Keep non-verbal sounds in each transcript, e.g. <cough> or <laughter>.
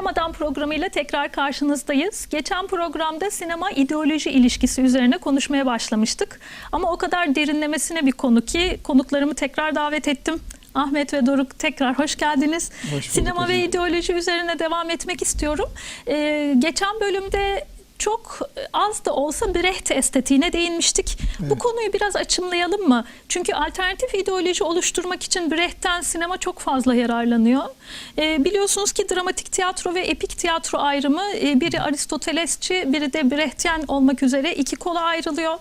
Sinemadan programıyla tekrar karşınızdayız. Geçen programda sinema ideoloji ilişkisi üzerine konuşmaya başlamıştık. Ama o kadar derinlemesine bir konu ki konuklarımı tekrar davet ettim. Ahmet ve Doruk tekrar hoş geldiniz. Hoş bulduk Sinema ve hocam. ideoloji üzerine devam etmek istiyorum. Ee, geçen bölümde çok az da olsa Brecht estetiğine değinmiştik. Bu Evet. konuyu biraz açımlayalım mı? Çünkü alternatif ideoloji oluşturmak için Brecht'ten sinema çok fazla yararlanıyor. Ee, biliyorsunuz ki dramatik tiyatro ve epik tiyatro ayrımı e, biri Aristotelesçi, biri de Brechtyen olmak üzere iki kola ayrılıyor.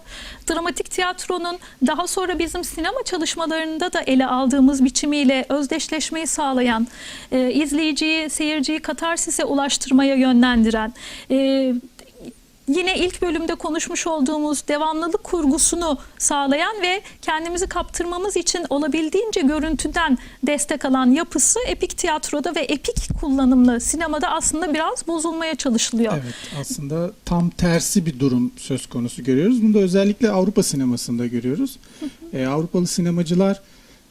Dramatik tiyatronun daha sonra bizim sinema çalışmalarında da ele aldığımız biçimiyle özdeşleşmeyi sağlayan, e, izleyiciyi, seyirciyi katarsise ulaştırmaya yönlendiren, e, yine ilk bölümde konuşmuş olduğumuz devamlılık kurgusunu sağlayan ve kendimizi kaptırmamız için olabildiğince görüntüden destek alan yapısı epik tiyatroda ve epik kullanımlı sinemada aslında biraz bozulmaya çalışılıyor. Evet aslında tam tersi bir durum söz konusu görüyoruz. Bunu da özellikle Avrupa sinemasında görüyoruz. Ee, Avrupalı sinemacılar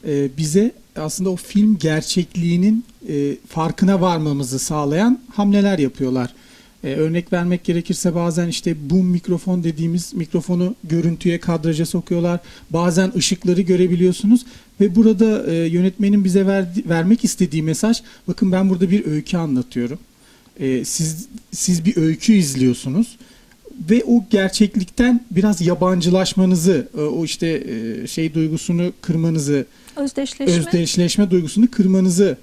e, bize aslında o film gerçekliğinin e, farkına varmamızı sağlayan hamleler yapıyorlar. E, örnek vermek gerekirse bazen işte boom mikrofon dediğimiz mikrofonu görüntüye kadraja sokuyorlar. Bazen ışıkları görebiliyorsunuz ve burada e, yönetmenin bize verdi, vermek istediği mesaj bakın ben burada bir öykü anlatıyorum. E, siz siz bir öykü izliyorsunuz ve o gerçeklikten biraz yabancılaşmanızı, e, o işte e, şey duygusunu kırmanızı, Özdeşleşme. özdeşleşme duygusunu kırmanızı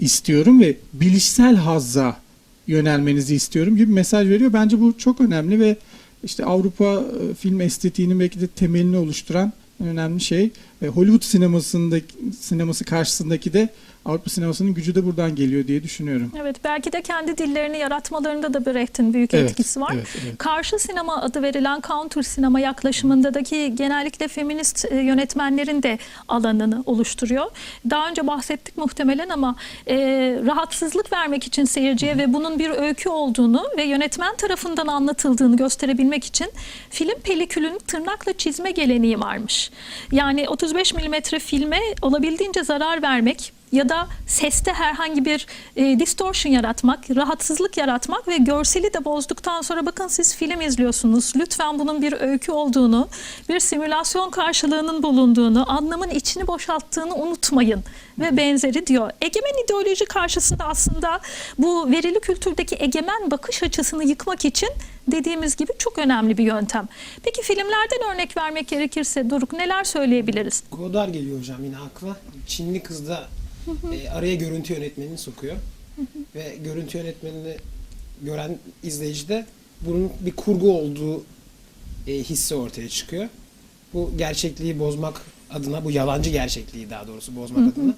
istiyorum ve bilişsel hazza yönelmenizi istiyorum gibi mesaj veriyor. Bence bu çok önemli ve işte Avrupa e, film estetiğinin belki de temelini oluşturan önemli şey. E, Hollywood sinemasındaki sineması karşısındaki de Avrupa sinemasının gücü de buradan geliyor diye düşünüyorum. Evet belki de kendi dillerini yaratmalarında da Brecht'in büyük Evet, etkisi var. evet, evet. Karşı sinema adı verilen counter sinema yaklaşımındaki genellikle feminist e, yönetmenlerin de alanını oluşturuyor. Daha önce bahsettik muhtemelen ama e, rahatsızlık vermek için seyirciye ve bunun bir öykü olduğunu ve yönetmen tarafından anlatıldığını gösterebilmek için film pelikülünü tırnakla çizme geleneği varmış. Yani 35 milimetre filme olabildiğince zarar vermek ya da seste herhangi bir e, distortion yaratmak, rahatsızlık yaratmak ve görseli de bozduktan sonra bakın siz film izliyorsunuz. Lütfen bunun bir öykü olduğunu, bir simülasyon karşılığının bulunduğunu, anlamın içini boşalttığını unutmayın ve benzeri diyor. Egemen ideoloji karşısında aslında bu verili kültürdeki egemen bakış açısını yıkmak için dediğimiz gibi çok önemli bir yöntem. Peki filmlerden örnek vermek gerekirse Doruk neler söyleyebiliriz? Godard geliyor hocam yine akla. Çinli kız da e, araya görüntü yönetmenini sokuyor. Ve görüntü yönetmenini gören izleyici de bunun bir kurgu olduğu e, hissi ortaya çıkıyor. Bu gerçekliği bozmak adına, bu yalancı gerçekliği daha doğrusu bozmak adına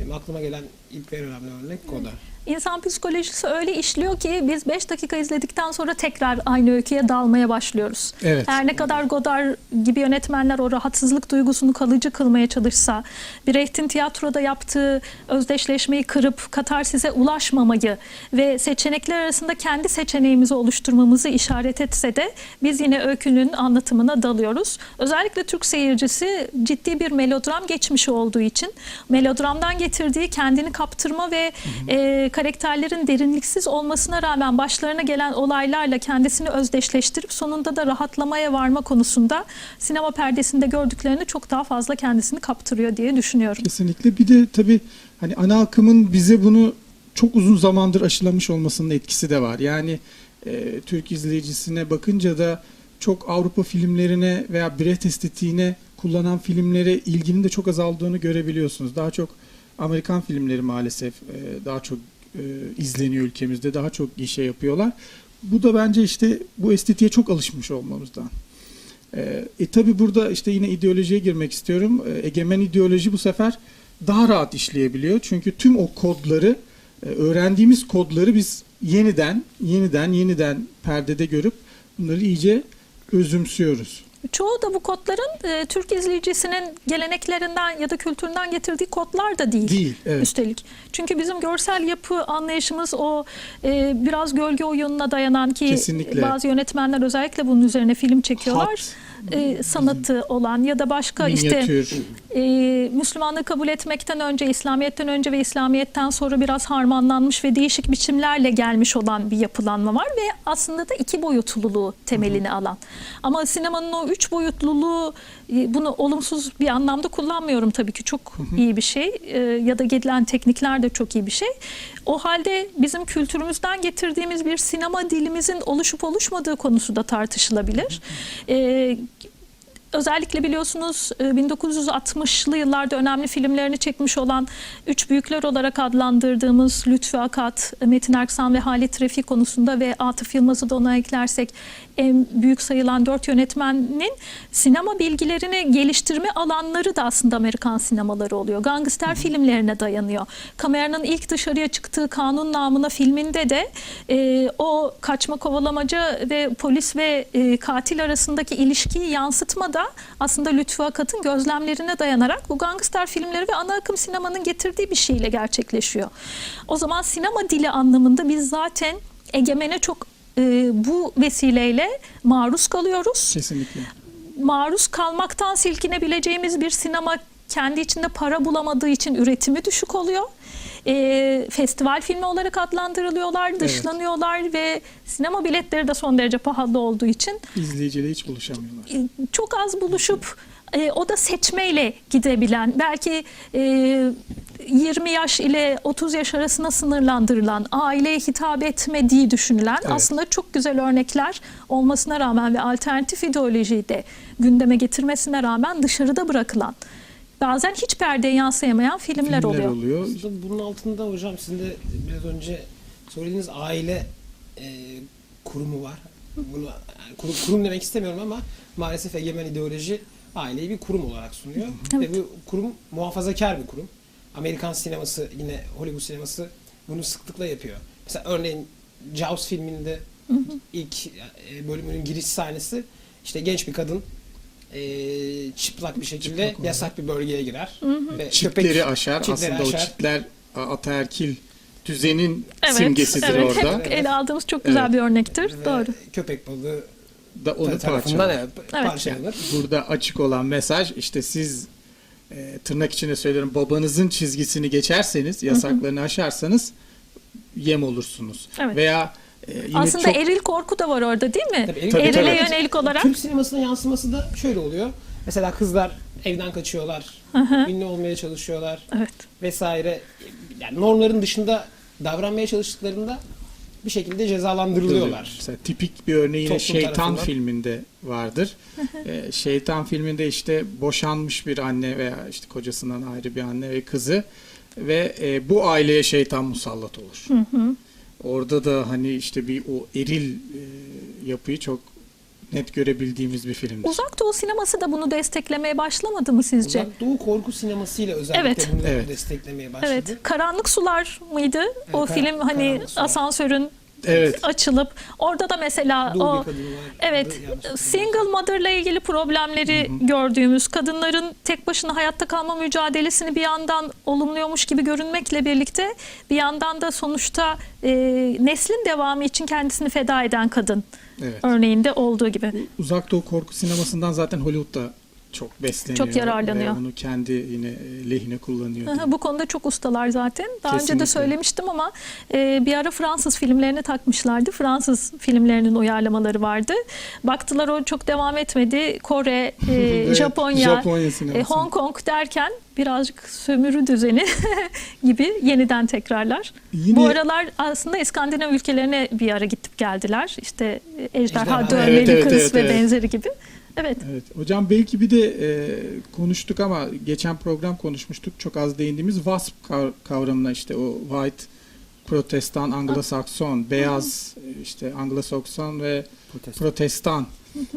benim aklıma gelen ilk ve en önemli örnek Godard. İnsan psikolojisi öyle işliyor ki biz 5 dakika izledikten sonra tekrar aynı öyküye dalmaya başlıyoruz. Evet. Her ne kadar Godard gibi yönetmenler o rahatsızlık duygusunu kalıcı kılmaya çalışsa, Brecht'in tiyatroda yaptığı özdeşleşmeyi kırıp katarsise ulaşmamayı ve seçenekler arasında kendi seçeneğimizi oluşturmamızı işaret etse de biz yine öykünün anlatımına dalıyoruz. Özellikle Türk seyircisi ciddi bir melodram geçmişi olduğu için melodramdan getirdiği kendini kaptırma ve e, karakterlerin derinliksiz olmasına rağmen başlarına gelen olaylarla kendisini özdeşleştirip sonunda da rahatlamaya varma konusunda sinema perdesinde gördüklerini çok daha fazla kendisini kaptırıyor diye düşünüyorum. Kesinlikle. Bir de tabii hani ana akımın bize bunu çok uzun zamandır aşılamış olmasının etkisi de var. Yani e, Türk izleyicisine bakınca da çok Avrupa filmlerine veya Brecht estetiğine kullanan filmlere ilginin de çok azaldığını görebiliyorsunuz. Daha çok Amerikan filmleri maalesef e, daha çok e, izleniyor ülkemizde. Daha çok gişe yapıyorlar. Bu da bence işte bu estetiğe çok alışmış olmamızdan. E, e tabi burada işte yine ideolojiye girmek istiyorum. E, egemen ideoloji bu sefer daha rahat işleyebiliyor. Çünkü tüm o kodları, e, öğrendiğimiz kodları biz yeniden, yeniden, yeniden perdede görüp bunları iyice özümsüyoruz. Çoğu da bu kodların e, Türk izleyicisinin geleneklerinden ya da kültüründen getirdiği kodlar da değil. Değil, evet. Üstelik. Çünkü bizim görsel yapı anlayışımız o e, biraz gölge oyununa dayanan ki Kesinlikle. bazı yönetmenler özellikle bunun üzerine film çekiyorlar. Hat, e, sanatı olan ya da başka işte Minyatür. e, Müslümanlığı kabul etmekten önce, İslamiyet'ten önce ve İslamiyet'ten sonra biraz harmanlanmış ve değişik biçimlerle gelmiş olan bir yapılanma var ve aslında da iki boyutluluğu temelini alan. Ama sinemanın o üç boyutluluğu e, bunu olumsuz bir anlamda kullanmıyorum tabii ki çok iyi bir şey E, ya da gelen teknikler de çok iyi bir şey. O halde bizim kültürümüzden getirdiğimiz bir sinema dilimizin oluşup oluşmadığı konusu da tartışılabilir. E, Özellikle biliyorsunuz e, 1960'lı yıllarda önemli filmlerini çekmiş olan üç büyükler olarak adlandırdığımız Lütfü Akat, Metin Erksan ve Halit Refik konusunda ve Atıf Yılmaz'ı da ona eklersek en büyük sayılan dört yönetmenin sinema bilgilerini geliştirme alanları da aslında Amerikan sinemaları oluyor. Gangster filmlerine dayanıyor. Kameranın ilk dışarıya çıktığı Kanun Namına filminde de e, o kaçma kovalamaca ve polis ve e, katil arasındaki ilişkiyi yansıtmada aslında Lütfü Akat'ın gözlemlerine dayanarak bu gangster filmleri ve ana akım sinemanın getirdiği bir şeyle gerçekleşiyor. O zaman sinema dili anlamında biz zaten egemene çok e, bu vesileyle maruz kalıyoruz Kesinlikle. maruz kalmaktan silkinebileceğimiz bir sinema kendi içinde para bulamadığı için üretimi düşük oluyor. Ee, festival filmi olarak adlandırılıyorlar, dışlanıyorlar ve sinema biletleri de son derece pahalı olduğu için İzleyiciyle hiç buluşamıyorlar. e, çok az buluşup e, o da seçmeyle gidebilen belki e, 20 yaş ile 30 yaş arasına sınırlandırılan aileye hitap etmediği düşünülen Evet. aslında çok güzel örnekler olmasına rağmen ve alternatif ideolojiyi de gündeme getirmesine rağmen dışarıda bırakılan bazen hiç perdeye yansıyamayan filmler, Filmler oluyor. oluyor. Bunun altında hocam sizin de biraz önce söylediğiniz aile e, kurumu var. Bunu yani kurum, kurum demek istemiyorum ama maalesef egemen ideoloji aileyi bir kurum olarak sunuyor. Evet. Ve bu kurum muhafazakar bir kurum. Amerikan sineması yine Hollywood sineması bunu sıklıkla yapıyor. Mesela örneğin Jaws filminde ilk e, bölümünün giriş sahnesi işte genç bir kadın e, çıplak bir şekilde Çıplak yasak bir bölgeye girer. Ve Çitleri köpek- aşar. çitleri Aslında o aşar. çitler a- ataerkil düzenin Evet, simgesidir evet, orada. Hep ele aldığımız çok güzel Evet. bir örnektir. Ve Doğru. Köpek balığı Da onu tarafından parçalar. evet, Evet. parçalanır. Burada açık olan mesaj işte siz e, tırnak içinde söylüyorum babanızın çizgisini geçerseniz yasaklarını aşarsanız yem olursunuz. Evet. Veya e, yine Aslında çok eril korku da var orada değil mi? Tabii, eril- Tabii, Erile tabii. yönelik olarak. Türk sinemasına yansıması da şöyle oluyor. Mesela kızlar evden kaçıyorlar, ünlü olmaya çalışıyorlar Evet. vesaire. Yani normların dışında davranmaya çalıştıklarında bir şekilde cezalandırılıyorlar. Mesela tipik bir örneği yine Toplum Şeytan tarafından. filminde vardır. Ee, Şeytan filminde işte boşanmış bir anne veya işte kocasından ayrı bir anne ve kızı ve e, bu aileye şeytan musallat olur. Orada da hani işte bir o eril e, yapıyı çok net görebildiğimiz bir filmdir. Uzak Doğu sineması da bunu desteklemeye başlamadı mı sizce? Uzak Doğu korku sinemasıyla özellikle Evet. bunu Evet. desteklemeye başladı. Evet. Karanlık Sular mıydı? o Kar- film hani asansörün Evet. açılıp orada da mesela Doğu o. Evet, hatırlamıyorsam. single mother'la ilgili problemleri gördüğümüz, kadınların tek başına hayatta kalma mücadelesini bir yandan olumluyormuş gibi görünmekle birlikte bir yandan da sonuçta e, neslin devamı için kendisini feda eden kadın Evet. örneğinde olduğu gibi. Uzak Doğu korku sinemasından zaten Hollywood'da çok besleniyor. Çok yararlanıyor. Ve onu kendi yine e, lehine kullanıyor. Aha, diyeyim. Bu konuda çok ustalar zaten. Daha önce de Kesinlikle. söylemiştim ama e, bir ara Fransız filmlerine takmışlardı. Fransız filmlerinin uyarlamaları vardı. Baktılar o çok devam etmedi. Kore, <laughs> e, Evet, Japonya, Japonya e. Hong Kong derken birazcık sömürü düzeni <laughs> gibi yeniden tekrarlar. Yine- Bu aralar aslında İskandinav ülkelerine bir ara gidip geldiler. İşte e, Ejderha Ejderha. Dövmeli evet, Kız evet, ve evet. benzeri gibi. Evet. Evet. Hocam belki bir de e, konuştuk ama geçen program konuşmuştuk. Çok az değindiğimiz WASP kav- kavramına işte o white protestan, Anglo-Sakson, beyaz e, işte Anglo-Sakson ve Protestan. protestan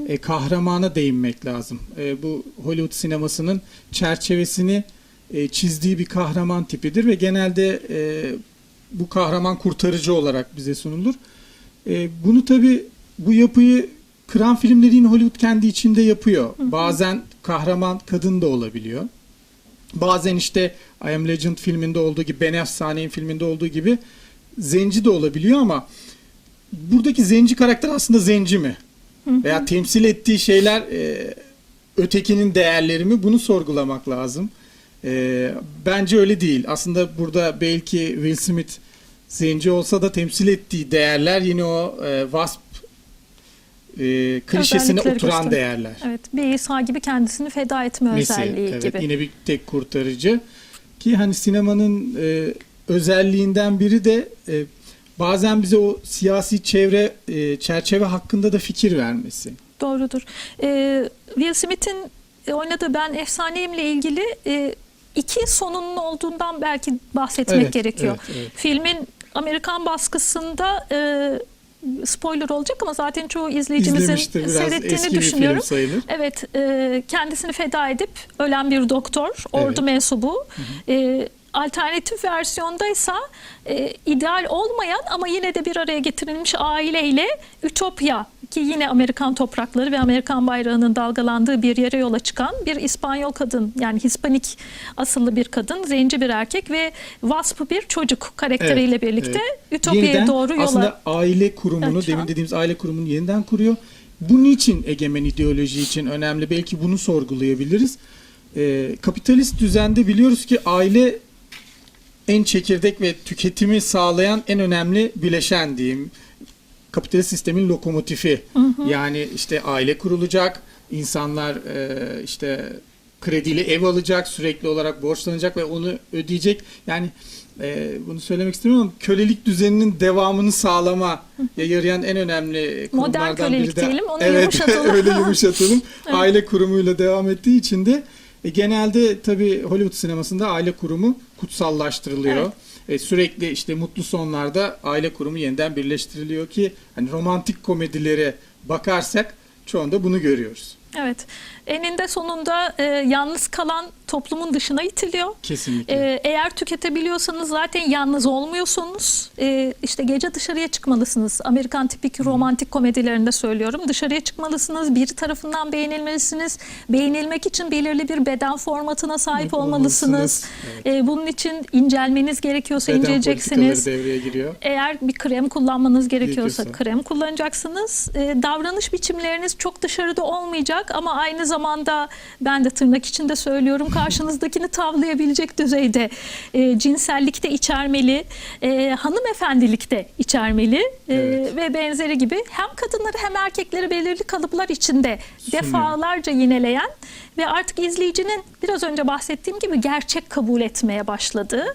e, kahramana değinmek lazım. E, bu Hollywood sinemasının çerçevesini e, çizdiği bir kahraman tipidir ve genelde e, bu kahraman kurtarıcı olarak bize sunulur. E, bunu tabi bu yapıyı kıran filmleri yine Hollywood kendi içinde yapıyor. Bazen kahraman kadın da olabiliyor. Bazen işte I Am Legend filminde olduğu gibi, Ben Efsane'nin filminde olduğu gibi zenci de olabiliyor ama buradaki zenci karakter aslında zenci mi? Veya temsil ettiği şeyler e, ötekinin değerleri mi? Bunu sorgulamak lazım. E, bence öyle değil. Aslında burada belki Will Smith zenci olsa da temsil ettiği değerler yine o e, wasp e, klişesine oturan gösteriyor. değerler. Evet, bir İsa gibi kendisini feda etme Mesela, özelliği evet, gibi. Yine bir tek kurtarıcı. Ki hani sinemanın e, özelliğinden biri de e, bazen bize o siyasi çevre e, çerçeve hakkında da fikir vermesi. Doğrudur. Ee, Will Smith'in oynadığı Ben Efsaneyim'le ilgili e, iki sonunun olduğundan belki bahsetmek Evet, gerekiyor. evet, evet. Filmin Amerikan baskısında e, spoiler olacak ama zaten çoğu izleyicimizin seyrettiğini düşünüyorum. Evet, e, kendisini feda edip ölen bir doktor, ordu Evet. mensubu. E, alternatif versiyondaysa e, ideal olmayan ama yine de bir araya getirilmiş aileyle Ütopya ki yine Amerikan toprakları ve Amerikan bayrağının dalgalandığı bir yere yola çıkan bir İspanyol kadın yani Hispanik asıllı bir kadın, zenci bir erkek ve vasp bir çocuk karakteriyle Evet, birlikte evet. Ütopya'ya Yeniden doğru yola Aslında aile kurumunu, açan- demin dediğimiz aile kurumunu yeniden kuruyor. Bunun için egemen ideoloji için önemli. Belki bunu sorgulayabiliriz. Ee, kapitalist düzende biliyoruz ki aile en çekirdek ve tüketimi sağlayan en önemli bileşen diyeyim. Kapitalist sistemin lokomotifi. Yani işte aile kurulacak, insanlar e, işte krediyle ev alacak, sürekli olarak borçlanacak ve onu ödeyecek. Yani e, bunu söylemek istemiyorum ama kölelik düzeninin devamını sağlama yarayan en önemli kurumlardan kölelik biri de. <laughs> diyelim, onu evet, yumuşatalım. <laughs> öyle yumuşatalım. <laughs> Aile kurumuyla devam ettiği için de e, genelde tabii Hollywood sinemasında aile kurumu kutsallaştırılıyor. Evet. E, sürekli işte mutlu sonlarda aile kurumu yeniden birleştiriliyor ki hani romantik komedilere bakarsak çoğunda bunu görüyoruz. Evet. Eninde sonunda e, yalnız kalan toplumun dışına itiliyor. Kesinlikle. E, eğer tüketebiliyorsanız zaten yalnız olmuyorsunuz. E, işte gece dışarıya çıkmalısınız. Amerikan tipik romantik komedilerinde söylüyorum. Dışarıya çıkmalısınız. Bir tarafından beğenilmelisiniz. Beğenilmek için belirli bir beden formatına sahip olmalısınız. Olmalısınız, E, bunun için incelmeniz gerekiyorsa Beden inceleyeceksiniz. devreye giriyor. Eğer bir krem kullanmanız gerekiyorsa Gerekiyorsa. krem kullanacaksınız. Ee, davranış biçimleriniz çok dışarıda olmayacak ama aynı zamanda ben de tırnak içinde söylüyorum karşınızdakini tavlayabilecek düzeyde e, cinsellik de içermeli, e, hanımefendilik de içermeli e, Evet. ve benzeri gibi hem kadınları hem erkekleri belirli kalıplar içinde Sunuyor. defalarca yineleyen ve artık izleyicinin biraz önce bahsettiğim gibi gerçek kabul etmeye başladığı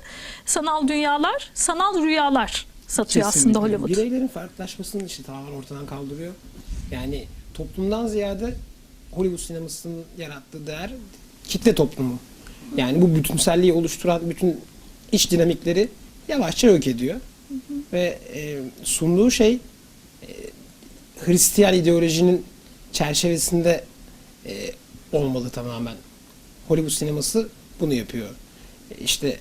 sanal dünyalar, sanal rüyalar satıyor Kesinlikle. aslında Hollywood. Bireylerin farklılaşmasını işte tamamen ortadan kaldırıyor. Yani toplumdan ziyade Hollywood sinemasının yarattığı değer kitle toplumu. Yani bu bütünselliği oluşturan bütün iç dinamikleri yavaşça yok ediyor. Ve e, sunduğu şey e, Hristiyan ideolojinin çerçevesinde e, olmalı tamamen. Hollywood sineması bunu yapıyor. E, İşte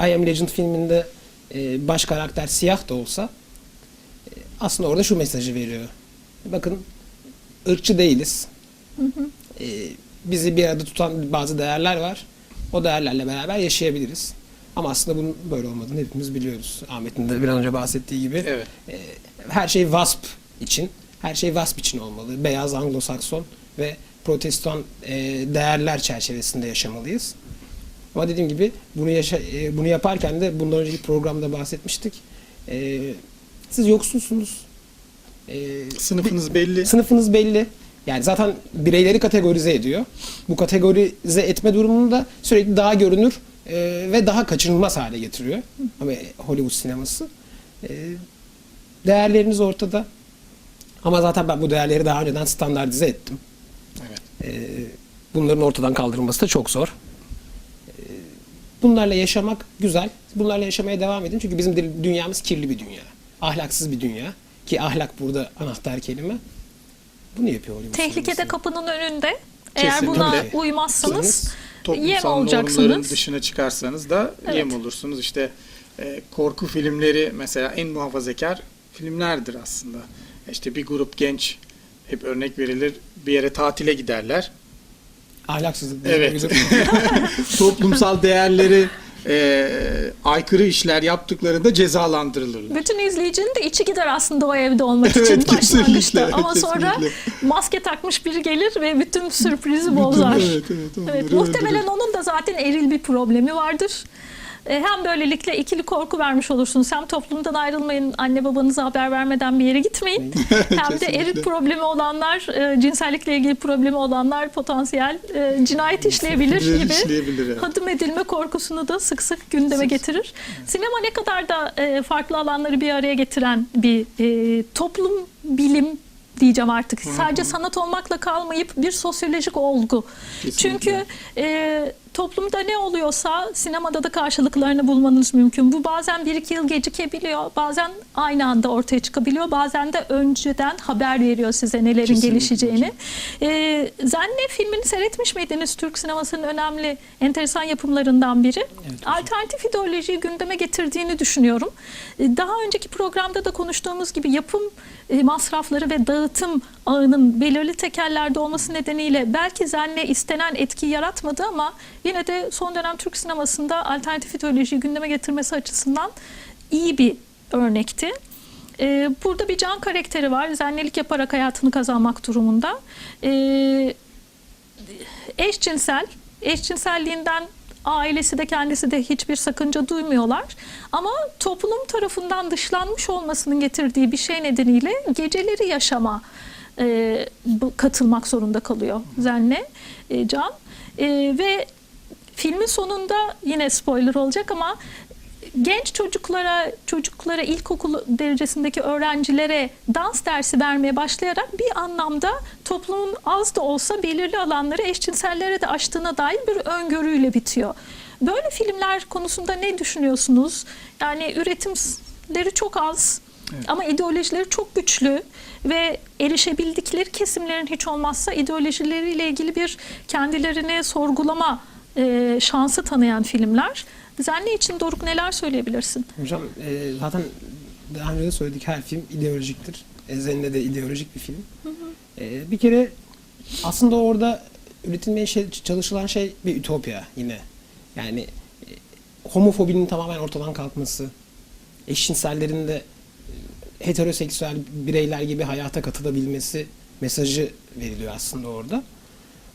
I Am Legend filminde e, baş karakter siyah da olsa e, aslında orada şu mesajı veriyor. Bakın ırkçı değiliz. E, bizi bir arada tutan bazı değerler var. O değerlerle beraber yaşayabiliriz. Ama aslında bunun böyle olmadığını hepimiz biliyoruz. Ahmet'in de bir an önce bahsettiği gibi. Evet. E, her şey WASP için, her şey WASP için olmalı. Beyaz Anglo-Sakson ve Protestan e, değerler çerçevesinde yaşamalıyız. Ama dediğim gibi bunu yaşa, e, bunu yaparken de bundan önceki programda bahsetmiştik. E, siz yoksulsunuz. E, Sınıfınız belli. Sınıfınız belli. Yani zaten bireyleri kategorize ediyor. Bu kategorize etme durumunu da sürekli daha görünür e, ve daha kaçınılmaz hale getiriyor. Ama Hollywood sineması. E, değerleriniz ortada. Ama zaten ben bu değerleri daha önceden standartize ettim. Evet. E, bunların ortadan kaldırılması da çok zor. E, bunlarla yaşamak güzel. Bunlarla yaşamaya devam edin. Çünkü bizim dünyamız kirli bir dünya. Ahlaksız bir dünya. Ki ahlak burada anahtar kelime. Bunu yapıyor Hollywood Tehlikede kapının önünde. Eğer Kesinlikle. buna Tabii. uymazsanız yem olacaksınız. dışına çıkarsanız da yem Evet. olursunuz. İşte e, korku filmleri mesela en muhafazakar filmlerdir aslında. İşte bir grup genç hep örnek verilir bir yere tatile giderler. Ahlaksızlık. Evet. <laughs> Toplumsal değerleri e, aykırı işler yaptıklarında cezalandırılırlar. Bütün izleyicinin de içi gider aslında o evde olmak Evet, için başlangıçta. Ama sonra kesinlikle. maske takmış biri gelir ve bütün sürprizi bozar. evet, evet, onları Evet, muhtemelen öldürür. onun da zaten eril bir problemi vardır. E, Hem böylelikle ikili korku vermiş olursunuz. Hem toplumdan ayrılmayın, anne babanıza haber vermeden bir yere gitmeyin. <laughs> Hem de Kesinlikle. problemi olanlar, e, cinsellikle ilgili problemi olanlar potansiyel e, cinayet işleyebilir gibi. işleyebilir, evet. Hadım edilme korkusunu da sık sık gündeme getirir. Sinema ne kadar da farklı alanları bir araya getiren bir toplum bilim diyeceğim artık. Sadece sanat olmakla kalmayıp bir sosyolojik olgu. Kesinlikle. Çünkü e, toplumda ne oluyorsa sinemada da karşılıklarını bulmanız mümkün. Bu bazen bir iki yıl gecikebiliyor, bazen aynı anda ortaya çıkabiliyor, bazen de önceden haber veriyor size nelerin Kesinlikle gelişeceğini. E, Zenne filmini seyretmiş miydiniz? Türk sinemasının önemli, enteresan yapımlarından biri. hocam. Alternatif ideolojiyi gündeme getirdiğini düşünüyorum. E, Daha önceki programda da konuştuğumuz gibi yapım masrafları ve dağıtım ağının belirli tekellerde olması nedeniyle belki Zenne istenen etkiyi yaratmadı ama yine de son dönem Türk sinemasında alternatif ideolojiyi gündeme getirmesi açısından iyi bir örnekti. E, Burada bir can karakteri var. Zennelik yaparak hayatını kazanmak durumunda. E, eşcinsel, eşcinselliğinden ailesi de kendisi de hiçbir sakınca duymuyorlar. Ama toplum tarafından dışlanmış olmasının getirdiği bir şey nedeniyle geceleri yaşama e, katılmak zorunda kalıyor Zenne e, Can. E, ve filmin sonunda yine spoiler olacak ama genç çocuklara, çocuklara ilkokul derecesindeki öğrencilere dans dersi vermeye başlayarak bir anlamda toplumun az da olsa belirli alanları eşcinsellere de açtığına dair bir öngörüyle bitiyor. Böyle filmler konusunda ne düşünüyorsunuz? Yani üretimleri çok az ama ideolojileri çok güçlü ve erişebildikleri kesimlerin hiç olmazsa ideolojileriyle ilgili bir kendilerini sorgulama e, şansı tanıyan filmler. Zenne için Doruk neler söyleyebilirsin? Hocam e, zaten daha önce de söyledik her film ideolojiktir. E, Zenne de ideolojik bir film. E, bir kere aslında orada üretilmeye şey, çalışılan şey bir ütopya yine. Yani e, homofobinin tamamen ortadan kalkması, eşcinsellerin de e, heteroseksüel bireyler gibi hayata katılabilmesi mesajı veriliyor aslında orada.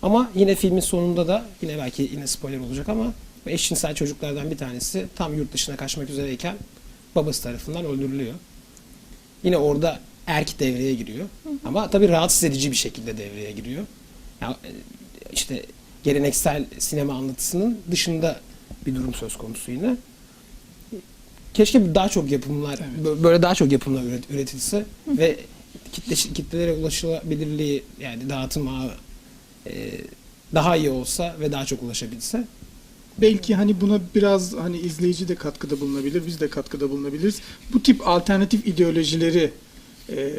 Ama yine filmin sonunda da yine belki yine spoiler olacak ama bu eşcinsel çocuklardan bir tanesi tam yurt dışına kaçmak üzereyken babası tarafından öldürülüyor. Yine orada erk devreye giriyor. Ama tabii rahatsız edici bir şekilde devreye giriyor. Ya e, işte geleneksel sinema anlatısının dışında bir durum söz konusu yine. Keşke daha çok yapımlar bö- böyle daha çok yapımlar üret- üretilse ve kitle kitlelere ulaşılabilirliği yani dağıtım ağı e, daha iyi olsa ve daha çok ulaşabilse Belki hani buna biraz hani izleyici de katkıda bulunabilir, biz de katkıda bulunabiliriz. Bu tip alternatif ideolojileri e,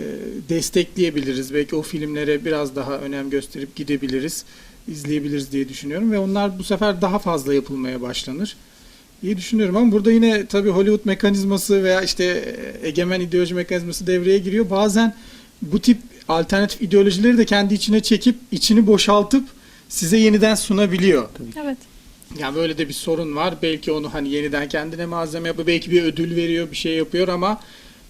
destekleyebiliriz. Belki o filmlere biraz daha önem gösterip gidebiliriz, izleyebiliriz diye düşünüyorum ve onlar bu sefer daha fazla yapılmaya başlanır diye düşünüyorum ama burada yine tabii Hollywood mekanizması veya işte e, egemen ideoloji mekanizması devreye giriyor. Bazen bu tip alternatif ideolojileri de kendi içine çekip içini boşaltıp size yeniden sunabiliyor. Evet. Ya böyle de bir sorun var. Belki onu hani yeniden kendine malzeme yapıyor. Belki bir ödül veriyor, bir şey yapıyor ama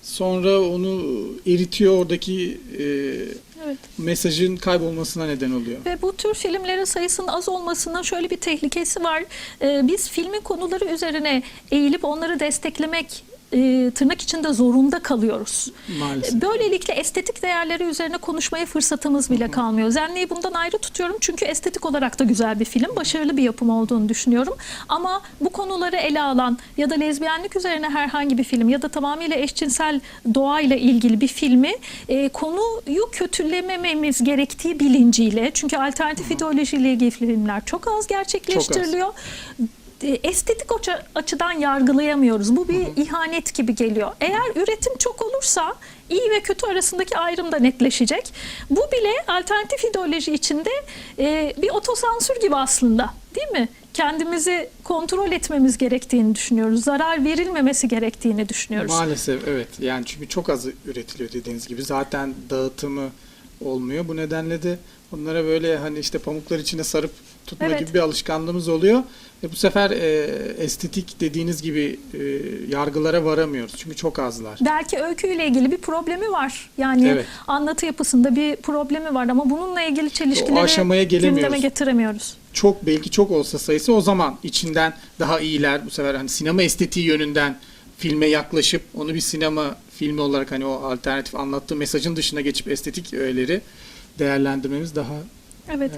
sonra onu eritiyor oradaki e, Evet. mesajın kaybolmasına neden oluyor. Ve bu tür filmlerin sayısının az olmasının şöyle bir tehlikesi var. Ee, biz filmin konuları üzerine eğilip onları desteklemek e, tırnak içinde zorunda kalıyoruz. Maalesef. Böylelikle estetik değerleri üzerine konuşmaya fırsatımız bile kalmıyor. Zenne'yi bundan ayrı tutuyorum çünkü estetik olarak da güzel bir film, başarılı bir yapım olduğunu düşünüyorum. Ama bu konuları ele alan ya da lezbiyenlik üzerine herhangi bir film ya da tamamıyla eşcinsel doğayla ilgili bir filmi e, konuyu kötülemememiz gerektiği bilinciyle çünkü alternatif ideolojiyle ilgili filmler çok az gerçekleştiriliyor. E, estetik açı- açıdan yargılayamıyoruz. Bu bir ihanet gibi geliyor. Eğer üretim çok olursa iyi ve kötü arasındaki ayrım da netleşecek. Bu bile alternatif ideoloji içinde e, bir otosansür gibi aslında değil mi? Kendimizi kontrol etmemiz gerektiğini düşünüyoruz. Zarar verilmemesi gerektiğini düşünüyoruz. Maalesef evet. Yani çünkü çok az üretiliyor dediğiniz gibi. Zaten dağıtımı olmuyor. Bu nedenle de onlara böyle hani işte pamuklar içine sarıp tutma Evet. gibi bir alışkanlığımız oluyor. Ve bu sefer e, estetik dediğiniz gibi e, yargılara varamıyoruz. Çünkü çok azlar. Belki öyküyle ilgili bir problemi var. Yani Evet. anlatı yapısında bir problemi var ama bununla ilgili çelişkileri aşamaya gelemiyoruz. getiremiyoruz. Çok belki çok olsa sayısı o zaman içinden daha iyiler bu sefer hani sinema estetiği yönünden filme yaklaşıp onu bir sinema filmi olarak hani o alternatif anlattığı mesajın dışına geçip estetik öğeleri değerlendirmemiz daha Evet.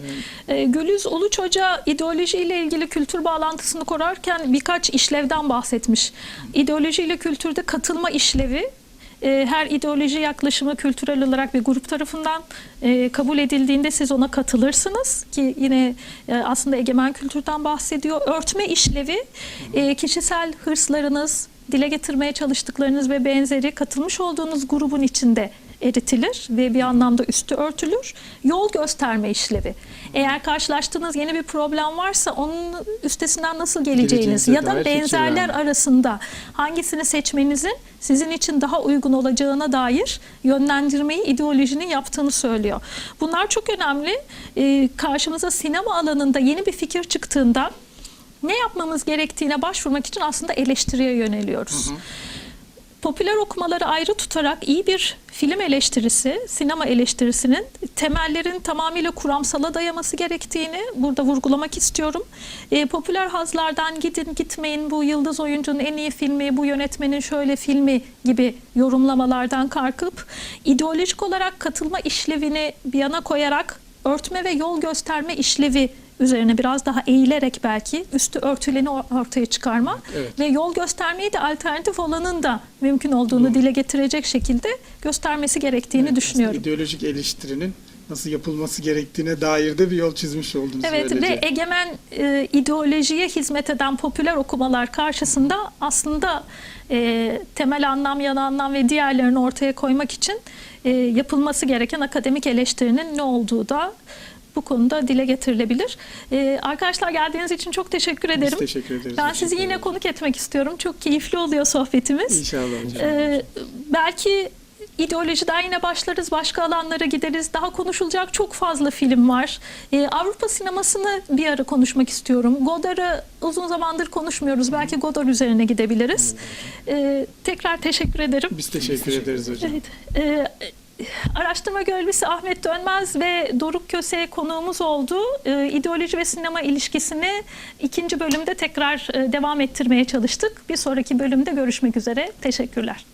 e, Ee, Gülüz Uluç Hoca ideolojiyle ilgili kültür bağlantısını kurarken birkaç işlevden bahsetmiş. İdeolojiyle kültürde katılma işlevi e, her ideoloji yaklaşımı kültürel olarak bir grup tarafından e, kabul edildiğinde siz ona katılırsınız ki yine e, aslında egemen kültürden bahsediyor. Örtme işlevi e, kişisel hırslarınız, dile getirmeye çalıştıklarınız ve benzeri katılmış olduğunuz grubun içinde eritilir ve bir anlamda üstü örtülür. Yol gösterme işlevi. Eğer karşılaştığınız yeni bir problem varsa onun üstesinden nasıl geleceğiniz Geleceğinize ya da dair benzerler verme. arasında hangisini seçmenizin sizin için daha uygun olacağına dair yönlendirmeyi ideolojinin yaptığını söylüyor. Bunlar çok önemli. Ee, karşımıza sinema alanında yeni bir fikir çıktığında ne yapmamız gerektiğine başvurmak için aslında eleştiriye yöneliyoruz. Popüler okumaları ayrı tutarak iyi bir film eleştirisi, sinema eleştirisinin temellerin tamamıyla kuramsala dayaması gerektiğini burada vurgulamak istiyorum. Ee, popüler hazlardan gidin gitmeyin bu yıldız oyuncunun en iyi filmi, bu yönetmenin şöyle filmi gibi yorumlamalardan kalkıp ideolojik olarak katılma işlevini bir yana koyarak örtme ve yol gösterme işlevi üzerine biraz daha eğilerek belki üstü örtüleni ortaya çıkarma Evet. ve yol göstermeyi de alternatif olanın da mümkün olduğunu dile getirecek şekilde göstermesi gerektiğini Evet, düşünüyorum. ideolojik eleştirinin nasıl yapılması gerektiğine dair de bir yol çizmiş oldunuz Evet böylece. ve egemen e, ideolojiye hizmet eden popüler okumalar karşısında aslında e, temel anlam, yan anlam ve diğerlerini ortaya koymak için e, yapılması gereken akademik eleştirinin ne olduğu da bu konuda dile getirilebilir. E, arkadaşlar geldiğiniz için çok teşekkür Biz ederim. teşekkür ederiz. Ben sizi yine konuk etmek istiyorum. Çok keyifli oluyor sohbetimiz. İnşallah hocam. Ee, belki ideolojiden yine başlarız, başka alanlara gideriz. Daha konuşulacak çok fazla film var. Ee, Avrupa sinemasını bir ara konuşmak istiyorum. Godard'ı uzun zamandır konuşmuyoruz. Belki Godard üzerine gidebiliriz. Ee, tekrar teşekkür ederim. Biz teşekkür ederiz hocam. Evet. Ee, araştırma görevlisi Ahmet Dönmez ve Doruk Köse konuğumuz oldu. Ee, ideoloji ve sinema ilişkisini ikinci bölümde tekrar e, devam ettirmeye çalıştık. Bir sonraki bölümde görüşmek üzere. Teşekkürler.